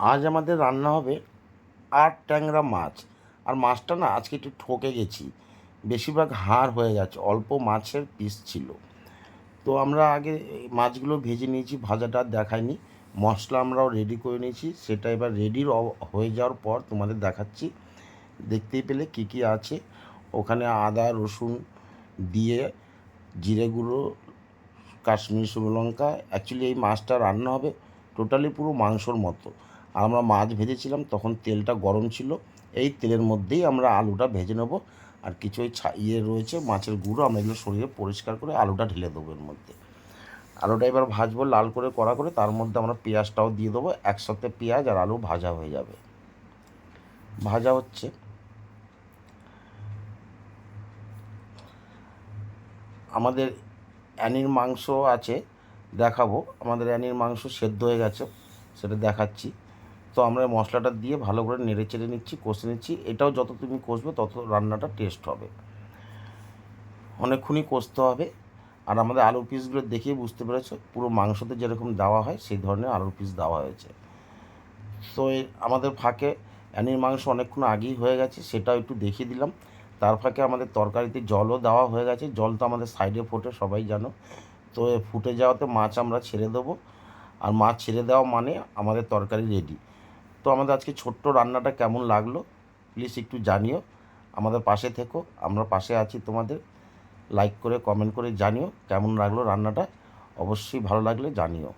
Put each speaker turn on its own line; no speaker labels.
আজ আমাদের রান্না হবে আট ট্যাংরা মাছ। আর মাছটা না আজকে একটু ঠকে গেছি। বেশিরভাগ হাড় হয়ে গেছে, অল্প মাছের পিস ছিল। তো আমরা আগে মাছগুলো ভেজে নিয়েছি, ভাজাটা দেখাইনি। মশলা আমরাও রেডি করে নিয়েছি। সেটা এবার রেডি হয়ে যাওয়ার পর তোমাদের দেখাচ্ছি। দেখতেই পেলে কী কী আছে। ওখানে আদা, রসুন দিয়ে জিরে গুঁড়ো, কাশ্মীরি শুকনো লঙ্কা। অ্যাকচুয়ালি এই মাছটা রান্না হবে টোটালি পুরো মাংসর মতো। আমরা মাছ ভেজেছিলাম, তখন তেলটা গরম ছিল। এই তেলের মধ্যেই আমরা আলুটা ভেজে নেব। আর কিছু ওই ইয়ে রয়েছে, মাছের গুঁড়ো, আমরা এগুলো সরিয়ে পরিষ্কার করে আলুটা ঢেলে দেবো এর মধ্যে। আলুটা এবার ভাজবো লাল করে, কড়া করে, তার মধ্যে আমরা পেঁয়াজটাও দিয়ে দেবো, একসাথে পেঁয়াজ আর আলু ভাজা হয়ে যাবে। ভাজা হচ্ছে। আমাদের অ্যানির মাংস আছে, দেখাবো। আমাদের অ্যানির মাংস সেদ্ধ হয়ে গেছে, সেটা দেখাচ্ছি। তো আমরা মশলাটা দিয়ে ভালো করে নেড়ে চেড়ে নিচ্ছি, কষে নিচ্ছি। এটাও যত তুমি কষবে তত রান্নাটা টেস্ট হবে। অনেকক্ষণই কষতে হবে। আর আমাদের আলু পিসগুলো দেখেই বুঝতে পেরেছ, পুরো মাংসতে যেরকম দেওয়া হয় সেই ধরনের আলুর পিস দেওয়া হয়েছে। তো আমাদের ফাঁকে অ্যানির মাংস অনেকক্ষণ আগেই হয়ে গেছে, সেটাও একটু দেখিয়ে দিলাম। তার ফাঁকে আমাদের তরকারিতে জলও দেওয়া হয়ে গেছে, জল তো আমাদের সাইডে ফোটে, সবাই জানো। তো ফুটে যাওয়াতে মাছ আমরা ছেড়ে দেবো। আর মাছ ছেড়ে দেওয়া মানে আমাদের তরকারি রেডি তো আমাদের আজকে ছোট্ট রান্নাটা কেমন লাগল প্লিজ একটু জানিও। আমাদের পাশে থেকো, আমরা পাশে আছি তোমাদের। লাইক করে কমেন্ট করে জানিও কেমন লাগল রান্নাটা। অবশ্যই ভালো লাগলে জানিও।